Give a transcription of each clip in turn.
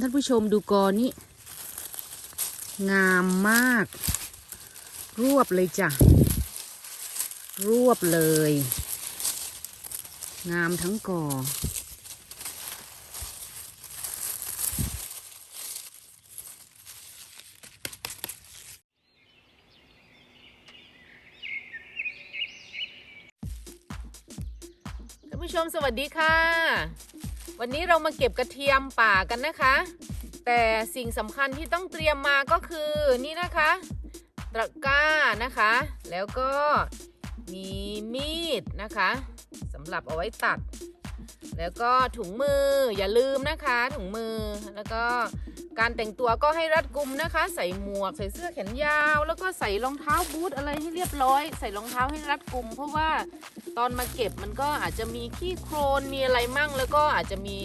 ท่านผู้ชมดูกอนี้ งามมาก รวบเลยจ้ะ รวบเลย งามทั้งกอท่านผู้ชมสวัสดีค่ะ วันนี้เรามาเก็บกระเทียมป่ากันนะคะ แต่สิ่งสำคัญที่ต้องเตรียมมาก็คือนี่นะคะตะกร้านะคะ แล้วก็มีมีดนะคะสำหรับเอาไว้ตัด แล้วก็ถุงมืออย่าลืมนะคะ ถุงมือแล้วก็ การแต่งตัวก็ให้รัดกุมนะคะ ใส่หมวก ใส่เสื้อแขนยาว แล้วก็ใส่รองเท้าบูทอะไรให้เรียบร้อย ใส่รองเท้าให้รัดกุม เพราะว่าตอนมาเก็บมันก็อาจจะมีขี้โครนมีอะไรมั่ง แล้วก็อาจจะมี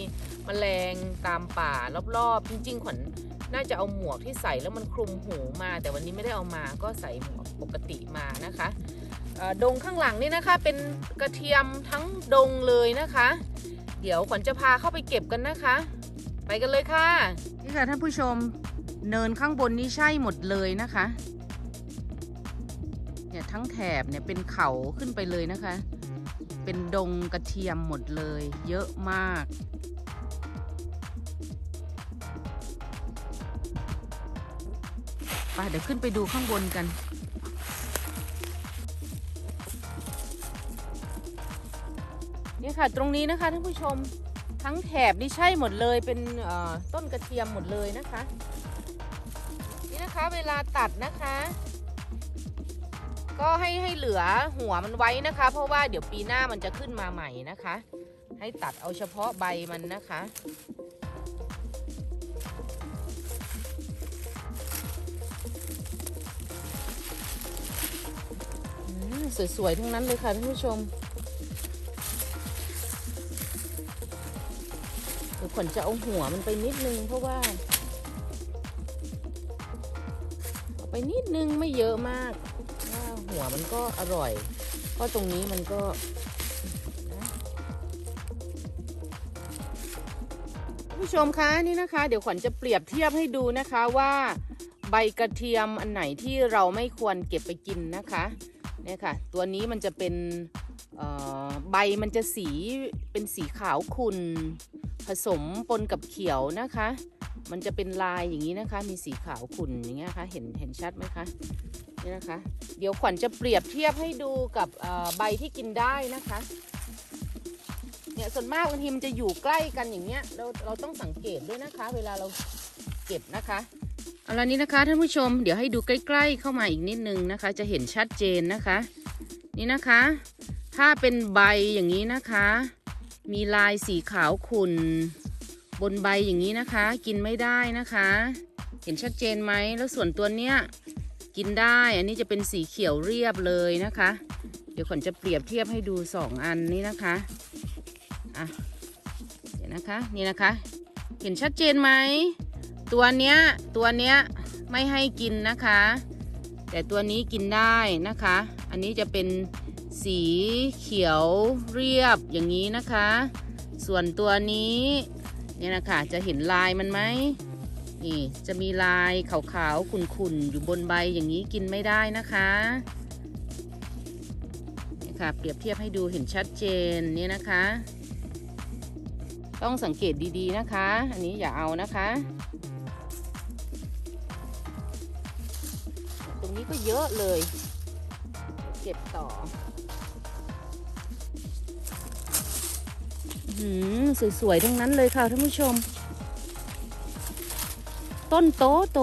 แมลงตามป่ารอบๆ จริงๆขวัญน่าจะเอาหมวกที่ใส่แล้วมันคลุมหูมา แต่วันนี้ไม่ได้เอามาก็ใส่หมวกปกติมานะคะเอ่อดงข้างหลังนี่นะคะเป็นกระเทียมทั้งดงเลยนะคะ เดี๋ยวขวัญจะพาเข้าไปเก็บกันนะคะ ไปกันเลยค่ะ นี่ค่ะท่านผู้ชมเนินข้างบนนี่ใช่หมดเลยนะคะ เนี่ยทั้งแถบเนี่ยเป็นเขาขึ้นไปเลยนะคะ เป็นดงกระเทียมหมดเลย เยอะมากไปเดี๋ยวขึ้นไปดูข้างบนกันเนี่ยค่ะตรงนี้นะคะท่านผู้ชม ทั้งแถบนี่ใช่หมดเลยเป็นต้นกระเทียมหมดเลยนะคะ นี่นะคะเวลาตัดนะคะ ก็ให้ให้เหลือหัวมันไว้นะคะ เพราะว่าเดี๋ยวปีหน้ามันจะขึ้นมาใหม่นะคะ ให้ตัดเอาเฉพาะใบมันนะคะสวยๆทั้งนั้นเลยค่ะท่านผู้ชม ขวัญจะเอาหัวมันไปนิดนึงเพราะว่าไปนิดนึงไม่เยอะมากว่าหัวมันก็อร่อย เพราะตรงนี้มันก็ผู้ชมคะนี่นะคะ เดี๋ยวขวัญจะเปรียบเทียบให้ดูนะคะว่าใบกระเทียมอันไหนที่เราไม่ควรเก็บไปกินนะคะเนี่ยค่ะ ตัวนี้มันจะเป็นใบมันจะสีเป็นสีขาวขุ่น ผสมปนกับเขียวนะคะ มันจะเป็นลายอย่างนี้นะคะ มีสีขาวขุ่นอย่างเงี้ยคะเห็นเห็นชัดไหมคะนี่นะคะ เดี๋ยวขวัญจะเปรียบเทียบให้ดูกับใบที่กินได้นะคะ เนี่ยส่วนมากบางทีมันจะอยู่ใกล้กันอย่างเงี้ย เราเราต้องสังเกตด้วยนะคะ เวลาเราเก็บนะคะเอาละนี้นะคะท่านผู้ชม เดี๋ยวให้ดูใกล้ ๆ เข้ามาอีกนิดนึงนะคะ จะเห็นชัดเจนนะคะ นี่นะคะ ถ้าเป็นใบอย่างนี้นะคะ มีลายสีขาวขุ่นบนใบอย่างนี้นะคะ กินไม่ได้นะคะ เห็นชัดเจนไหมแล้วส่วนตัวเนี้ยกินได้อันนี้จะเป็นสีเขียวเรียบเลยนะคะ เดี๋ยวขวัญจะเปรียบเทียบให้ดูสองอันนี้นะคะอะเดี๋ยวนะคะนี่นะคะ เห็นชัดเจนไหมตัวเนี้ยตัวเนี้ยไม่ให้กินนะคะ แต่ตัวนี้กินได้นะคะ อันนี้จะเป็น สีเขียวเรียบอย่างนี้นะคะ ส่วนตัวนี้เนี่ยนะคะจะเห็นลายมันไหมนี่จะมีลายขาวๆขุ่นๆอยู่บนใบอย่างนี้กินไม่ได้นะคะนี่ค่ะเปรียบเทียบให้ดูเห็นชัดเจนเนี่ยนะคะ ต้องสังเกตดีๆนะคะ อันนี้อย่าเอานะคะ ตรงนี้ก็เยอะเลย เก็บต่อ สวยๆ ทั้งนั้นเลยค่ะท่านผู้ชม ต้นโตโต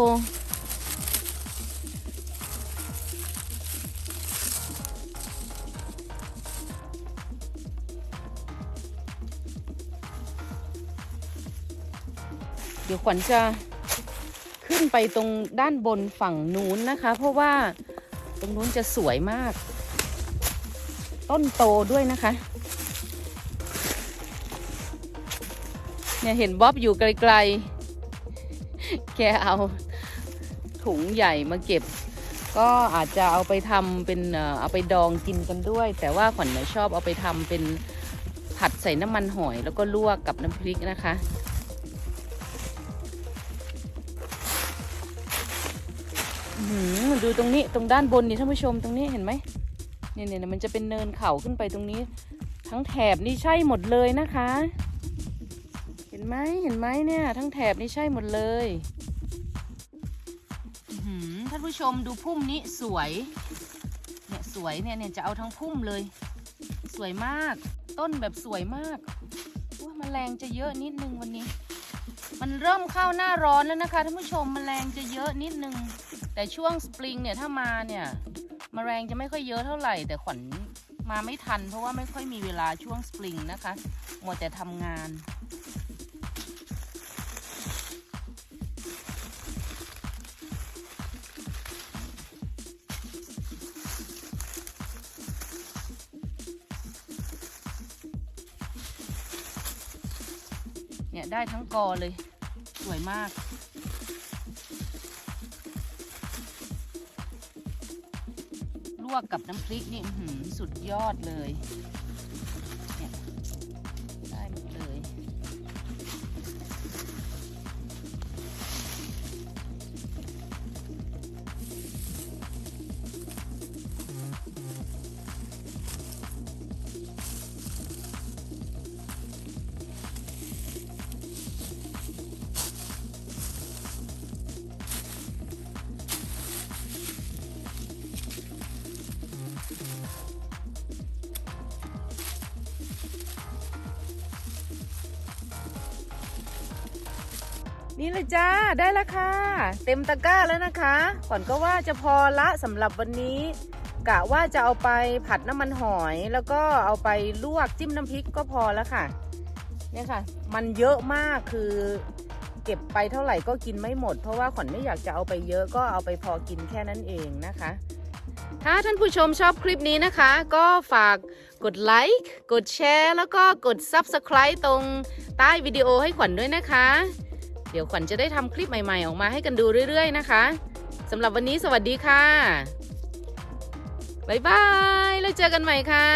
เดี๋ยวขวัญจะขึ้นไปตรงด้านบนฝั่งนู้นนะคะ เพราะว่าตรงนู้นจะสวยมาก ต้นโตด้วยนะคะ เี่ยเห็นบ๊อบอยู่ไกลๆ แกเอาถุงใหญ่มาเก็บ ก็อาจจะเอาไปทำเป็นเอาไปดองกินกันด้วย แต่ว่าขวัญชอบเอาไปทำเป็นผัดใส่น้ำมันหอย แล้วก็ลวกกับน้ำพริกนะคะดูตรงนี้ตรงด้านบนนี่ท่านผู้ชมตรงนี้เห็นไหมเนี่ยเนี่ยมันจะเป็นเนินเขาขึ้นไปตรงนี้ ทั้งแถบนี่ใช่หมดเลยนะคะ ไหมเห็นไหมเนี่ย ทั้งแถบนี่ใช่หมดเลยท่านผู้ชมดูพุ่มนี้สวย เนี่ยสวยเนี่ยเนี่ยจะเอาทั้งพุ่มเลย สวยมาก ต้นแบบสวยมากว่าแมลงจะเยอะนิดนึงวันนี้ มันเริ่มเข้าหน้าร้อนแล้วนะคะท่านผู้ชมแมลงจะเยอะนิดนึง แต่ช่วงสปริงเนี่ยถ้ามาเนี่ยแมลงจะไม่ค่อยเยอะเท่าไหร่ แต่ขวัญมาไม่ทัน เพราะว่าไม่ค่อยมีเวลาช่วงสปริงนะคะ หมัวแต่ทำงาน เนี่ยได้ทั้งกอเลย สวยมาก ลวกกับน้ำพริกนี่สุดยอดเลย นี่เลยจ้าได้แล้วค่ะ เต็มตะกร้าแล้วนะคะก่อนก็ว่าจะพอละสำหรับวันนี้กะว่าจะเอาไปผัดน้ำมันหอย แล้วก็เอาไปลวกจิ้มน้ำพริกก็พอแล้วค่ะ เนี่ยค่ะ มันเยอะมากคือเก็บไปเท่าไหร่ก็กินไม่หมด เพราะว่าขวัญไม่อยากจะเอาไปเยอะก็เอาไปพอกินแค่นั้นเองนะคะ ถ้าท่านผู้ชมชอบคลิปนี้นะคะ ก็ฝากกดไลค์กดแชร์แล้วก็กด Subscribe ตรงใต้วิดีโอให้ขวัญด้วยนะคะ เดี๋ยวขวัญจะได้ทำคลิปใหม่ๆ ออกมาให้กันดูเรื่อยๆนะคะสำหรับวันนี้สวัสดีค่ะ บ๊ายบาย แล้วเจอกันใหม่ค่ะ